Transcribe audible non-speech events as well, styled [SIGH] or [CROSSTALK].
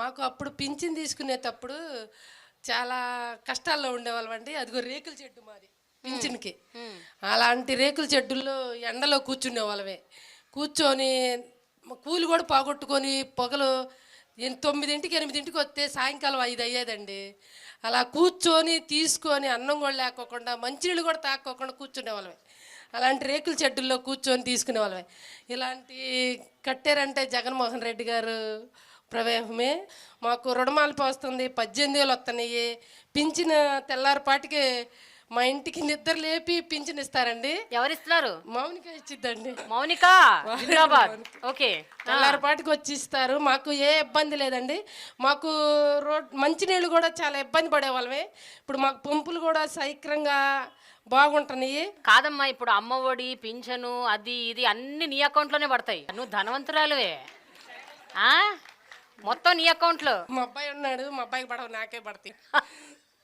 మాకు అప్పుడు పింఛన్ తీసుకునేటప్పుడు చాలా కష్టాల్లో ఉండేవాళ్ళం అండి అదిగో రేకుల చెట్టు మాది పింఛన్కి. అలాంటి రేకుల చెట్టుల్లో ఎండలో కూర్చునే వాళ్ళమే కూర్చొని కూలి కూడా పోగొట్టుకొని పొగలు తొమ్మిదింటికి ఎనిమిదింటికి వస్తే సాయంకాలం ఐదు అయ్యేదండి. అలా కూర్చొని తీసుకొని అన్నం కూడా లేకోకుండా మంచినీళ్ళు కూడా తాక్కోకుండా కూర్చునే వాళ్ళమే అలాంటి రేకుల చెడ్డుల్లో కూర్చొని తీసుకునే వాళ్ళమే ఇలాంటి కట్టారంటే జగన్మోహన్ రెడ్డి గారు ప్రవేశమే మాకు రుణమాలిపి వస్తుంది పద్దెనిమిది వేలు వస్తున్నాయి పింఛన తెల్లారిపాటికి మా ఇంటికి నిద్ర లేపి పింఛన్ ఇస్తారండి. ఎవరిస్తున్నారు మౌనిక ఇచ్చిద్దండి. మౌనిక. ఓకే. తెల్లారిపాటికి వచ్చి ఇస్తారు. మాకు ఏ ఇబ్బంది లేదండి. మాకు రోడ్ మంచినీళ్ళు కూడా చాలా ఇబ్బంది పడేవాళ్ళమే. ఇప్పుడు మాకు పంపులు కూడా సైక్రంగా బాగుంటున్నాయి. కాదమ్మా ఇప్పుడు అమ్మ ఒడి పింఛను అది ఇది అన్ని నీ అకౌంట్లోనే పడతాయి. నువ్వు ధనవంతురాలువే. మొత్తం నీ అకౌంట్లో? మా అబ్బాయి ఉన్నాడు మా అబ్బాయికి పడవ నాకే పడతాయి. [LAUGHS]